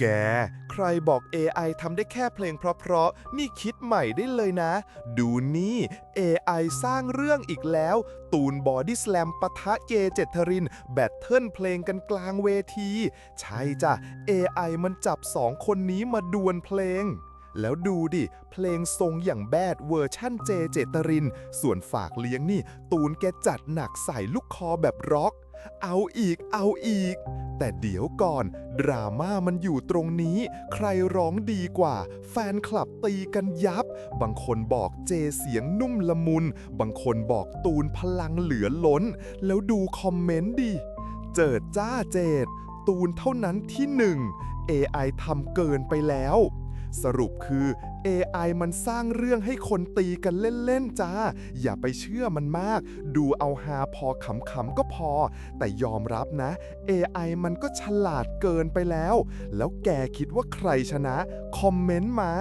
แก ใครบอก AI ทำได้แค่เพลงเพราะๆ นี่คิดใหม่ได้เลยนะ ดูนี่ AI สร้างเรื่องอีกแล้ว ตูนบอดี้สแลมปะทะเจเจตริน แบทเทิลเพลงกันกลางเวที ใช่จ้ะ AI มันจับสองคนนี้มาดวลเพลงแล้วดูดิ เพลงทรงอย่างแบดเวอร์ชั่นเจเจตริน ส่วนฝากเลี้ยงนี่ ตูนแกจัดหนักใส่ลูกคอแบบร็อก เอาอีกเอาอีก แต่เดี๋ยวก่อน ดราม่ามันอยู่ตรงนี้ ใครร้องดีกว่า แฟนคลับตีกันยับ บางคนบอกเจเสียงนุ่มละมุน บางคนบอกตูนพลังเหลือล้น แล้วดูคอมเมนต์ดิ เจิดจ้าเจดตูนเท่านั้นที่หนึ่ง AI ทำเกินไปแล้ว สรุปคือ AI มันสร้างเรื่องให้คนตีกันเล่น ๆ จ้า อย่าไปเชื่อมันมาก ดูเอาฮาพอขำๆก็พอ แต่ยอมรับนะ AI มันก็ฉลาดเกินไปแล้ว แล้วแกคิดว่าใครชนะ คอมเมนต์มา